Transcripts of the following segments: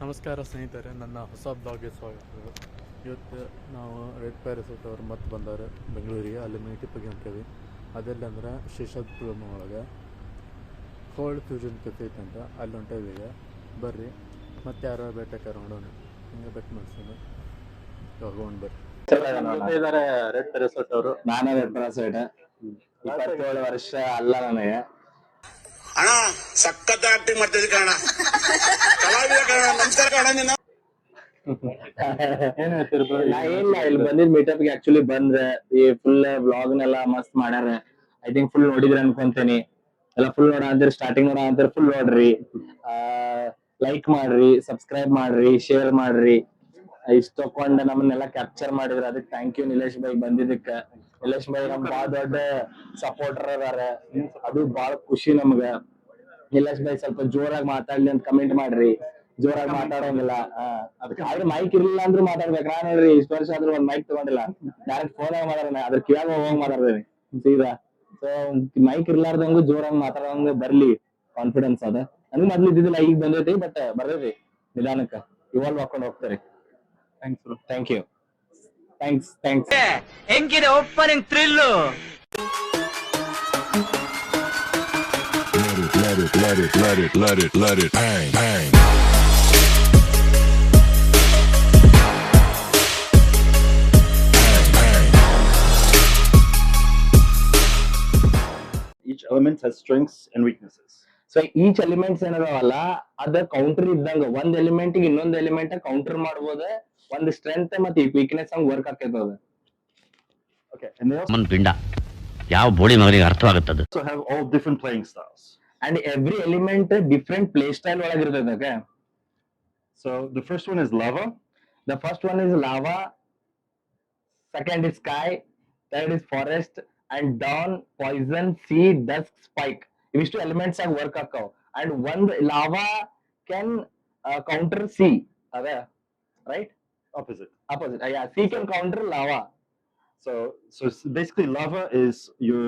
ನಮಸ್ಕಾರ ಸ್ನೇಹಿತರೆ ನನ್ನ ಹೊಸ ಬ್ಲಾಗ್ಗೆ ಸ್ವಾಗತ. ಇವತ್ತು ನಾವು ರೆಡ್ ಪ್ಯಾರಸೂಟ್ ಅವ್ರು ಮತ್ತೆ ಬಂದವರು ಬೆಂಗಳೂರಿಗೆ. ಅಲ್ಲಿ ಮೀಟಿಪ್ ಹೊಂಟೇವಿ. ಅದೆಲ್ಲ ಅಂದ್ರೆ ಶೇಷಾದ್ಪುರಂ ಒಳಗೆ. ಕೋಲ್ಡ್ ಫ್ಯೂಷನ್ ಕೆಫೆ ಅಂತ. ಅಲ್ಲಿ ಹೊಂಟೇವಿ ಈಗ. ಬರ್ರಿ. ಮತ್ತೆ ಯಾರು ಬೇಟೆ ನೋಡೋಣ. ಹಿಂಗೆ ಬೆಟ್ ಮಾಡ್ಸೋಣ. ತಗೊಂಡು ಬರ್ರಿ. ಇದಾರೆ ರೆಡ್ ರೆಸಾರ್ಟ್ ಅವರು. ನಾನೇ ರೆಡ್ ಪ್ಯಾರಾಸೈಟ್ ಇಪ್ಪತ್ತೇಳು ವರ್ಷ ಅಲ್ಲ ನನಗೆ. ಅಣ್ಣ ಸಖತ್ ಆಕ್ಟಿಂಗ್ ಮಾಡ್ತಿದ್ದೆ ಕಣ ಕಲಾವಿದ ಕಣ ನಮಸ್ಕಾರ ಕಣ ನೀನು ನಾ ಏನಿಲ್ಲ ಇಲ್ಲಿ ಬಂದಿದ್ ಮೀಟಪ್ಗೆ ಆಕ್ಚುಲಿ ಬಂದ್ರೆ ಈ ಫುಲ್ ವ್ಲಾಗ್ ನೆಲ್ಲ ಮಸ್ತ್ ಮಾಡ್ಯಾರ. ಐ ಥಿಂಕ್ ಫುಲ್ ನೋಡಿದ್ರಿ ಅನ್ಕೊಂತೀನಿ. ಎಲ್ಲ ಫುಲ್ ನೋಡ ಅಂತೀರಿ ಸ್ಟಾರ್ಟಿಂಗ್ ನೋಡ ಅಂತೀರಿ ಫುಲ್ ನೋಡ್ರಿ. ಲೈಕ್ ಮಾಡ್ರಿ ಸಬ್ಸ್ಕ್ರೈಬ್ ಮಾಡ್ರಿ ಶೇರ್ ಮಾಡ್ರಿ. ಇಷ್ಟ ತಕೊಂಡ್ ನಮ್ಮನ್ನೆಲ್ಲ ಕ್ಯಾಪ್ಚರ್ ಮಾಡಿದ್ರ. ಅದಕ್ಕೆ ಥ್ಯಾಂಕ್ ಯು ನಿಲೇಶ್ ಬೈ ಬಂದಿದ್ದಕ್ಕ. ನಿಲೇಶ್ ಬೈ ನಮ್ ಬಾಳ ದೊಡ್ಡ ಸಪೋರ್ಟರ್ ಅದಾರ. ಅದು ಬಾಳ ಖುಷಿ ನಮ್ಗ. ನಿಲೇಶ್ ಬೈ ಸ್ವಲ್ಪ ಜೋರಾಗಿ ಮಾತಾಡ್ಲಿ ಅಂತ ಕಮೆಂಟ್ ಮಾಡ್ರಿ. ಜೋರಾಗಿ ಮಾತಾಡೋಂಗಿಲ್ಲ. ಆದ್ರೆ ಮೈಕ್ ಇರ್ಲಿಲ್ಲ ಅಂದ್ರೂ ಮಾತಾಡ್ಬೇಕು. ನಾನ್ ನೋಡ್ರಿ ಇಷ್ಟು ವರ್ಷ ಆದ್ರೂ ಒಂದ್ ಮೈಕ್ ತಗೊಂಡಿಲ್ಲ. ಡೈರೆಕ್ಟ್ ಫೋನ್ ಮಾತಾಡೋಣ. ಅದ್ರ ಕಿವಾಗ ಹೋಗ್ ಮಾತಾಡ್ತೇನೆ ಸೀದಾ. ಸೊ ಮೈಕ್ ಇರ್ಲಾರ್ದಂಗು ಜೋರಾಗಿ ಮಾತಾಡೋಂಗ ಬರ್ಲಿ. ಕಾನ್ಫಿಡೆನ್ಸ್ ಅದ. ನನಗ್ ಮೊದ್ಲು ಇದ್ದಿದ್ದಿಲ್ಲ, ಈಗ ಬಂದೈತಿ ಬಟ್ ಬರ್ತೈತಿ ನಿಧಾನಕ್ಕ. ಇವಾಗ ಹಾಕೊಂಡು ಹೋಗ್ತಾರೆ. Thanks thank you thanks thanks engage opening thrilled let it it let it let each element has strengths and weaknesses. So each elements ಏನದಾವಲ್ಲ ಅಲ್ಲ अदर ಕೌಂಟರಿ ಇದ್ದಂಗ ಒಂದ ಎಲಿಮೆಂಟ್ಗೆ ಇನ್ನೊಂದು ಎಲಿಮೆಂಟ್ ಕೌಂಟರ್ ಮಾಡಬಹುದು ಒಂದ್ ಸ್ಟ್ರೆಂತ್ ಮತ್ತೆ ವೀಕ್ನೆಸ್ ಹಂಗ್ ವರ್ಕ್ ಆಕೈತದ ಪಿಂಡ ಯಾವ ಬೋಳಿ ಮಗನಿಗೆ so have all different playing styles. And every element different play style ಒಳಗೆ ಇರ್ತೈತೆ okay So the first one is lava. The first one is lava second is sky third is forest and dawn poison sea dusk spike ಇವಿಷ್ಟು elements ಆಗಿ work ಆಕಾವ್ and ಒಂದ್ lava can counter sea ಅದ right Opposite. Opposite sea can counter lava So so s- basically lava is your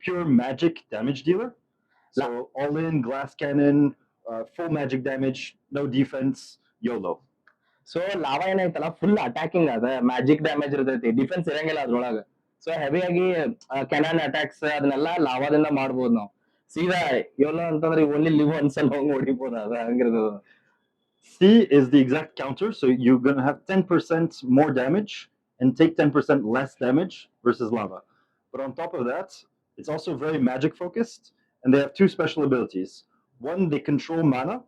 pure magic damage dealer. So all in glass cannon, uh, full magic damage, no defense, YOLO. So lava ಏನೈತಲ್ಲ full attacking ಅದ magic damage ಇರ್ತೈತಿ defence ಇರಂಗಿಲ್ಲ ಅದ್ರೊಳಗ so ಹೆವಿಯಾಗಿ Canon attacks ಅದನ್ನೆಲ್ಲ ಲಾವಾದಿಂದ ಮಾಡ್ಬೋದು ನಾವು ಸೀದಾ ಯೋಲೋ ಅಂತಂದ್ರೆ ಓನ್ಲಿ ಲಿವ್ ಅನ್ಸಲ್ ಹೋಗಿ ಹೊಡಿಬೋದು ಅದ ಹಂಗಿರ್ತದ C is the exact counter, so you're gonna have 10% more damage and take 10% less damage versus lava. But on top of that, it's also very magic focused, and they have two special abilities. One, they control mana,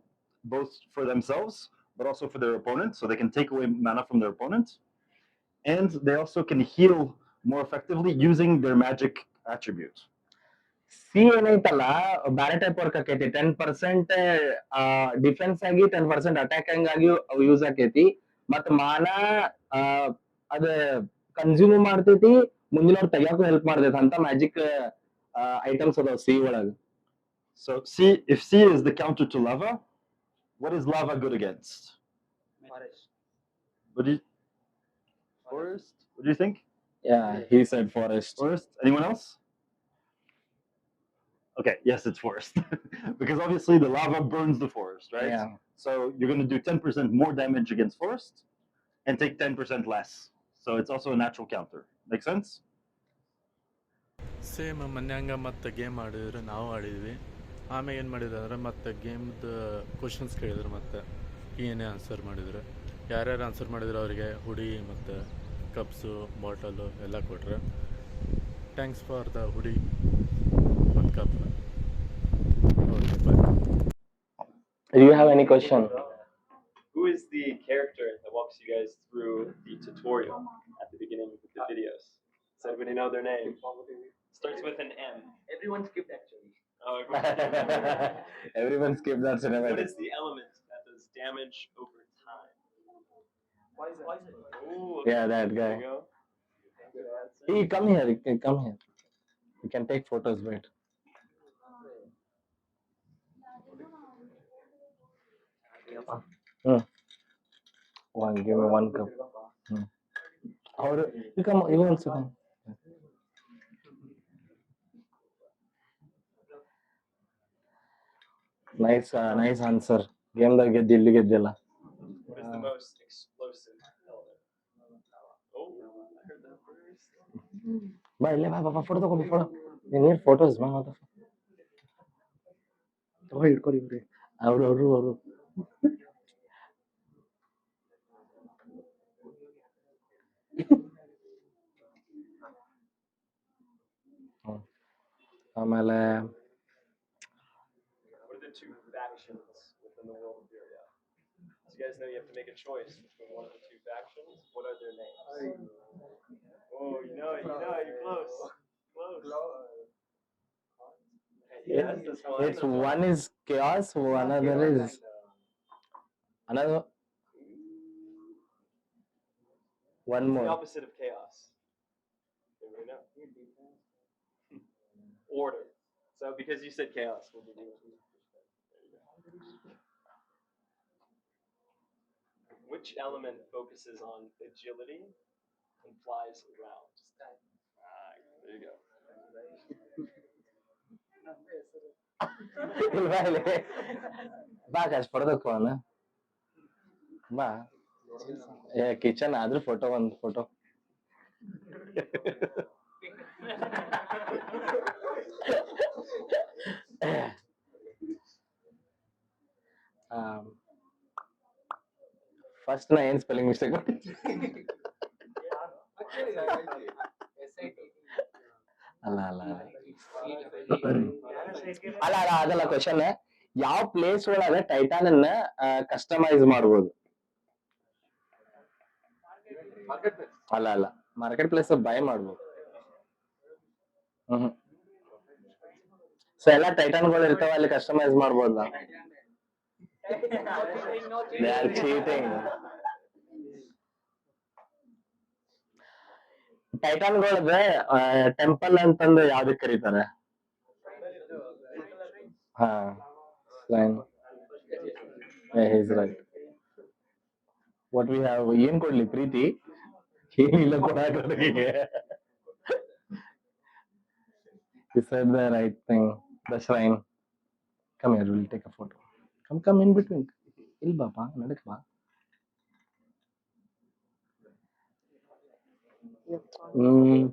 both for themselves, but also for their opponent, so they can take away mana from their opponent. And they also can heal more effectively using their magic attribute. Sea ಏನೈತಲ್ಲ ಬ್ಯಾರೆ type work ಆಕೈತಿ ten percent defence ಆಗಿ ten percent attacking ಆಗಿ use ಆಕೈತಿ ಮತ್ ಮಾನ ಆ, ಅದ ಕನ್ಸ್ಯೂಮ್ ಮಾಡ್ತೈತಿ ಮುಂದಿನವ್ರು ತೆಗಿಯಾಕು ಹೆಲ್ಪ್ ಮಾಡ್ತೈತಿ ಅಂತ ಮ್ಯಾಜಿಕ್ ಐಟಮ್ಸ್ ಅದಾವ ಸಿ ಒಳಗ So C, if C is the counter to lava, what is lava good against? What do you? Forest. What do you think? Yeah he side forest Forest. Anyone else? Okay. Yes, it's forest because obviously the lava burns the forest, right? Yeah. So you're going to do 10% more damage against forest and take 10% less. So it's also a natural counter. Make sense? Same ಮನ್ಯಾಂಗ ಮತ್ತೆ game ಆಡಿದ್ರು ನಾವು ಆಡಿದ್ವಿ ಆಮೇಲೆ ಏನು ಮಾಡಿದ್ರು ಅಂದ್ರೆ ಮತ್ತೆ ಗೇಮ್ದು questions ಕೇಳಿದ್ರು ಮತ್ತೆ ಏನೇ ಆನ್ಸರ್ ಮಾಡಿದ್ರು ಯಾರ್ಯಾರು ಆನ್ಸರ್ ಮಾಡಿದ್ರು ಅವರಿಗೆ ಹುಡಿ ಮತ್ತು ಕಪ್ಸು ಬಾಟಲು ಎಲ್ಲ ಕೊಟ್ರೆ ಥ್ಯಾಂಕ್ಸ್ ಫಾರ್ ದ ಹುಡಿ ಮತ್ತು cup Do you have any question? Who is the character that walks you guys through the tutorial at the beginning of the videos? Does anybody know their name? Starts with an M. Everyone skipped actually. Oh, everyone- Everyone skip that what cinematic. is the element that does damage over time? Why is it? Why is it? Ooh, Yeah, that guy. you go. Good answer. Hey, come here. Come here. You can take photos. Wait. Mm. One, give me one cup. Mm. Or you come, you also come. Nice, uh, nice answer. Game that get Delhi get Dela. What is the most explosive element? Oh, I heard that first. Bye, le, bye, bye, photo, copy, photo. You need photos, man. What the fuck? Oh, you're calling me. Aur, aur, aur. Oh, so you guys know you have to make a choice between one of the two factions. What are their names? Oh, you know it, you know it, you're close. Close. Yes, this one. it's one is chaos one another is Another one more. The opposite of chaos. Hmm. Order. So because you said chaos, we'll Which element focuses on agility and flies around? Right, there you go. Vale. Vagas por dónde, ¿no? ಬಾ. ಏ, kitchen ಆದ್ರೂ photo ಒಂದು photo first ನಾ ಏನ್ spelling mistake ಅಲ್ಲ ಅಲ್ಲ ಅಲ್ಲ. ಅಲ್ಲ ಅದಲ್ಲ ಕ್ವಶನ್ ಯಾವ ಪ್ಲೇಸ್ ಒಳಗ ಟೈಟಾನ್ ಕಸ್ಟಮೈಸ್ ಮಾಡ್ಬೋದು? ಅಲ್ಲ ಅಲ್ಲ. ಮಾರ್ಕೆಟ್ ಪ್ಲೇಸ್ ಬೈ ಮಾಡ್ಬೋದು. ಹ್ಮ್ ಸೊ ಎಲ್ಲ ಟೈಟಾನ್ಗಳು ಇರ್ತಾವ, ಅಲ್ಲಿ ಕಸ್ಟಮೈಸ್ ಮಾಡ್ಬೋದ? ಟೈಟನ್ ಗಳದ ಟೆಂಪಲ್ ಅಂತಂದು ಯಾವ್ದಕ್ ಕರೀತಾರೆ? ಹಾ ರೈಟ್ ವಾಟ್ ವಿ ಹ್ಯಾವ್ ಏನ್ ಕೊಡ್ಲಿ, ಪ್ರೀತಿ? ಏನಿಲ್ಲ ಕೊಡಕ್ಕೆ He said the right thing. The shrine. Come here, we'll take a photo. Come, come in between. Il bapa, nadak ba. ಹ್ಮ್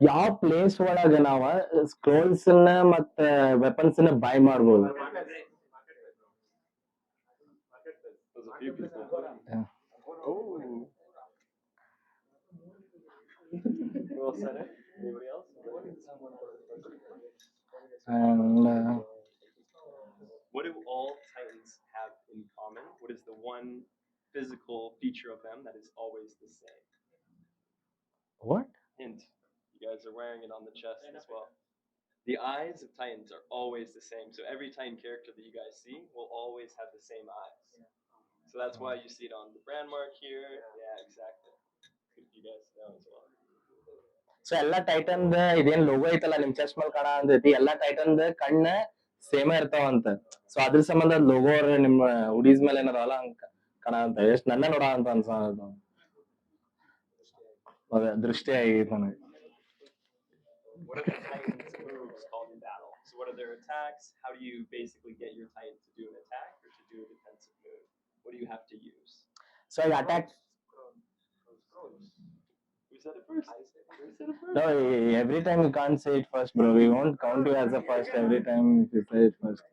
ಯಾವ ಪ್ಲೇಸ್ ಒಳಗ ನಾವ ಸ್ಕ್ರೋಲ್ಸ್ ನ ಮತ್ತ ವೆಪನ್ಸ್ ನ ಬೈ ಮಾಡ್ಬೋದು few people. Yeah. Oh. Who else said it? Anybody else? and uh, What do all Titans have in common? What is the one physical feature of them that is always the same? what Hint. You guys are wearing it on the chest as well. The eyes of Titans are always the same. So every Titan character that you guys see will always have the same eyes. So that's why you see it on the brand mark here. Yeah, exactly. If you guys know as well. So ಎಲ್ಲಾ tighten ಇದೇನ್ logo ಐತಲ್ಲ ನಿಮ್ chest ಮೇಲೆ ಕಾಣ ಅಂತೈತಿ ಎಲ್ಲಾ tighten ಕಣ್ಣ same ಇರ್ತಾವಂತ ಸೊ ಅದ್ರ ಸಂಬಂಧ ಲೋಗೋ ನಿಮ್ಮ ಉಡೀಸ್ ಮೇಲೆ ಏನಾರಲ್ಲ ಹಂಗ ಕಾಣ ಅಂತ ಎಷ್ಟ್ ನನ್ನ ನೋಡ ಅಂತ ಅನ್ಸ ಅದೇ ದೃಷ್ಟಿ ಆಗೈತೆ ನನಗೆ What are the Titans' moves called in battle? So what are their attacks? How do you basically get your Titan to do an attack or to do a defensive move? What do you have to use? So ಈಗ attack Who said it first? Who said it first? No, every time you can't say it first, bro. We won't count you as a first every time if you say it first.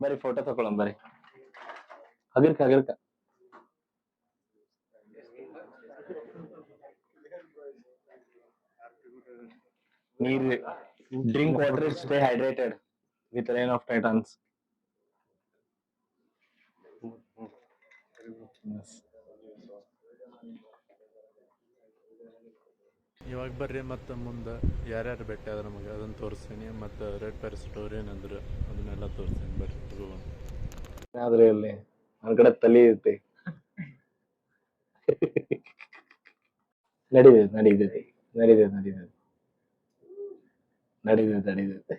ಬರೀ photo ತಗೊಳಂ ಬರೀ ಹಗರ್ಕ ಹಗರ್ಕ ನೀರ್ drink water stay hydrated with rain of titans ಇವಾಗ ಬರ್ರಿ ಮತ್ತು ಮುಂದೆ ಯಾರ್ಯಾರು ಭೇಟಿ ಆದ್ರೆ ನಮಗೆ ಅದನ್ನು ತೋರಿಸ್ತೀನಿ ಮತ್ತು ರೆಡ್ ಪ್ಯಾರಸಿಟೋರ್ ಏನಂದ್ರೆ ಅದನ್ನೆಲ್ಲ ತೋರಿಸ್ತೀನಿ ಬರ್ರಿ ಆದರೆ ಆದ್ರೆ ಇಲ್ಲಿ ನನ್ನ ಕಡೆ ತಲೆ ಇರುತ್ತೆ. ನಡೀತೈತಿ ನಡೀತೈತಿ ನಡೀತೈತಿ ನಡೀತೈತಿ ನಡೀತೈತಿ ನಡೀತೈತಿ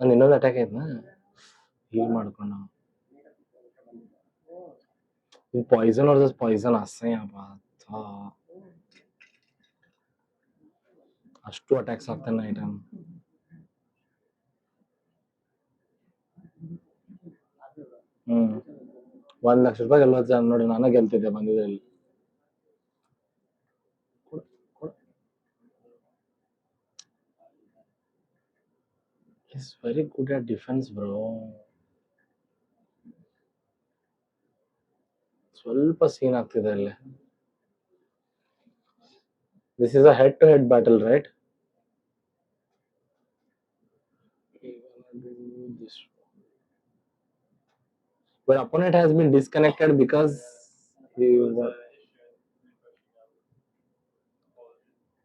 ನಂದು ಇನ್ನೊಂದು ಅಟ್ಯಾಕ್ ಐತ್ನಾ ಹೀಲ್ ಮಾಡ್ಕೊಂಡ. ಇದು ಪಾಯ್ಸನ್ ವರ್ಸಸ್ ಪಾಯ್ಸನ್ ಅಸಹ್ಯ ಅಷ್ಟು ಅಟ್ಯಾಕ್ಸ್ ಆಗ್ತಾನೆ ಐಟಮ್ ಹ್ಮ್. ಒಂದ್ ಲಕ್ಷ ರೂಪಾಯಿ ಗೆಲ್ಲೋದ್ ನೋಡಿ, ನಾನು ಗೆಲ್ತಿದ್ದೆ ಬಂದಿದ್ರಲ್ಲಿ. is very good at defence bro ಸ್ವಲ್ಪ ಸೀನ್ ಆಗ್ತಿದೆ ಅಲ್ಲಿ this is a head to head battle right But opponent has been disconnected because he was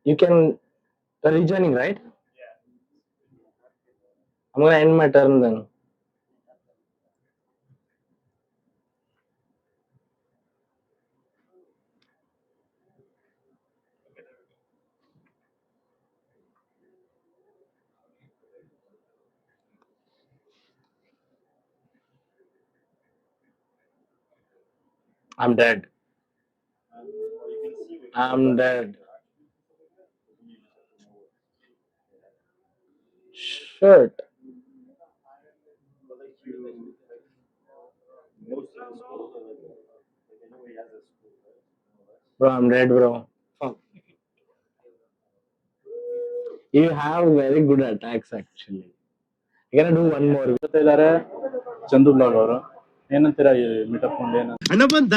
you can the rejoining right I'm gonna end my turn then i'm dead. I'm dead Bro, I'm dead, bro. Fuck. You have very good attacks, actually. You gonna do one more. ಜೊತೆ ಇದ್ದಾರೆ Chandu blog ಅವರು ಏನಂತೀರಾ ಈ meetup ಕೊಂಡು ಬಂದ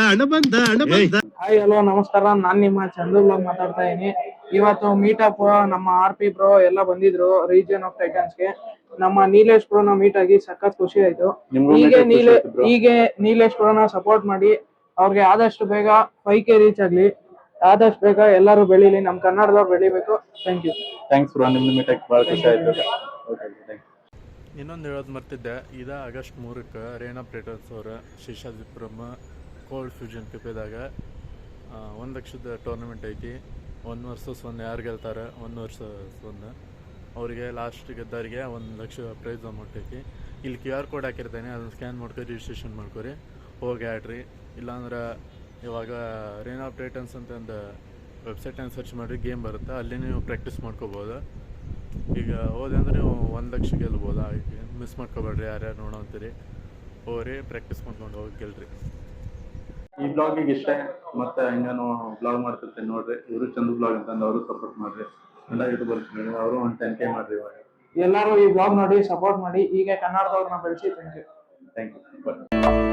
hi hello ನಮಸ್ಕಾರ ನಾನ್ ನಿಮ್ಮ ಚಂದು ಬ್ಲಾಗ್ ಮಾತಾಡ್ತಾ ಇದೀನಿ ಇವತ್ತು ಮೀಟಪ್ ನಮ್ಮ ಆರ್ ಪಿ ಬ್ರೋ ಎಲ್ಲ ಬಂದಿದ್ರು ರೀಜನ್ ಆಫ್ ಟೈಟನ್ಸ್ಗೆ ನಮ್ಮ ನೀಲೇಶ್ ಬ್ರೋನ ಮೀಟ್ ಆಗಿ ಸಖತ್ ಖುಷಿ ಆಯ್ತು. ನಿಮ್ಗೂ ಹೀಗೆ meet ಆಗಿ ನೀಲೆ ಖುಷಿ ಆಯ್ತು bro. ಹೀಗೆ ನೀಲೇಶ್ ಬ್ರೋನ ಸಪೋರ್ಟ್ ಮಾಡಿ ಅವ್ರಿಗೆ ಆದಷ್ಟು ಬೇಗ ಫೈವ್ ಕೆ ರೀಚ್ ಆಗ್ಲಿ. ಆದಷ್ಟು ಬೇಗ ಎಲ್ಲರೂ ಬೆಳಿಲಿ. ನಮ್ ಕನ್ನಡದವ್ರು ಬೆಳಿಬೇಕು. Thank you thanks bro. ನಿಮ್ಮ ಆಗಿ ಭಾಳ ಖುಷಿ ಆಯ್ತು. ಓಕೆ ಇನ್ನೊಂದು ಹೇಳೋದು ಮರ್ತಿದ್ದೆ. ಇದ ಆಗಸ್ಟ್ ಮೂರಕ್ಕೆ ರೇಣಾ ಪ್ಲೇಟರ್ಸ್ ಅವರ ಶೇಷಾದ್ರಿಪುರಮ್ ಕೋಲ್ಡ್ ಫ್ಯೂಜನ್ ಕೆಪೆದಾಗ ಒಂದು ಲಕ್ಷದ ಟೂರ್ನಮೆಂಟ್ ಐತಿ. ಒಂದು ವರ್ಷ ಸೊನ್ನೆ ಯಾರು ಗೆಲ್ತಾರೆ? ಒಂದು ವರ್ಷ ಒಂದು ಅವರಿಗೆ ಲಾಸ್ಟ್ ಗೆದ್ದವರಿಗೆ ಒಂದು ಲಕ್ಷ ಪ್ರೈಸ್ ಅಮೌಂಟ್ ಐತಿ ಇಲ್ಲಿ ಕ್ಯೂ ಆರ್ ಕೋಡ್ ಹಾಕಿರ್ತೇನೆ, ಅದನ್ನು ಸ್ಕ್ಯಾನ್ ಮಾಡ್ಕೊಂಡು ರಿಜಿಸ್ಟ್ರೇಷನ್ ಮಾಡ್ಕೊರಿ. ಹೋಗಿ ಆಡ್ರಿ. ಇಲ್ಲಾಂದ್ರೆ ಇವಾಗ ರೇನ್ ಆಫ್ ಟೈಟನ್ಸ್ ಅಂತ ಒಂದು ವೆಬ್ಸೈಟನ್ನು ಸರ್ಚ್ ಮಾಡಿ ಗೇಮ್ ಬರುತ್ತೆ. ಅಲ್ಲಿ ನೀವು ಪ್ರಾಕ್ಟೀಸ್ ಮಾಡ್ಕೋಬೋದು. ಈಗ ಹೋದೆ ಅಂದ್ರೆ ನೀವು ಒಂದು ಲಕ್ಷ ಗೆಲ್ಬೋದು? ಮಿಸ್ ಮಾಡ್ಕೋಬೇಡ್ರಿ, ಯಾರ್ಯಾರು ನೋಡೋ ಅಂತೀರಿ. ಹೋಗ್ರಿ ಪ್ರಾಕ್ಟೀಸ್ ಮಾಡ್ಕೊಂಡು ಹೋಗಿ ಗೆಲ್ರಿ. ಈ ಬ್ಲಾಗಿಗೆ ಇಷ್ಟ, ಮತ್ತೆ ಹಿಂಗೇನು ಬ್ಲಾಗ್ ಮಾಡ್ತಿರ್ತೀನಿ ನೋಡ್ರಿ. ಇವರು ಚಂದ್ ಬ್ಲಾಗ್ ಅಂತಂದು ಅವರು ಸಪೋರ್ಟ್ ಮಾಡ್ರಿ. ಎಲ್ಲ ಯೂಟ್ಯೂಬರ್ಸ್ ಅವರು ಒಂದು ಟೆನ್ ಕೆ ಮಾಡ್ರಿ ಇವಾಗ. ಎಲ್ಲರೂ ಈ ಬ್ಲಾಗ್ ನೋಡಿ ಸಪೋರ್ಟ್ ಮಾಡಿ ಹೀಗೆ ಕನ್ನಡದವ್ರನ್ನ ಬೆಳೆಸಿ ಥ್ಯಾಂಕ್ ಯು ಥ್ಯಾಂಕ್ ಯು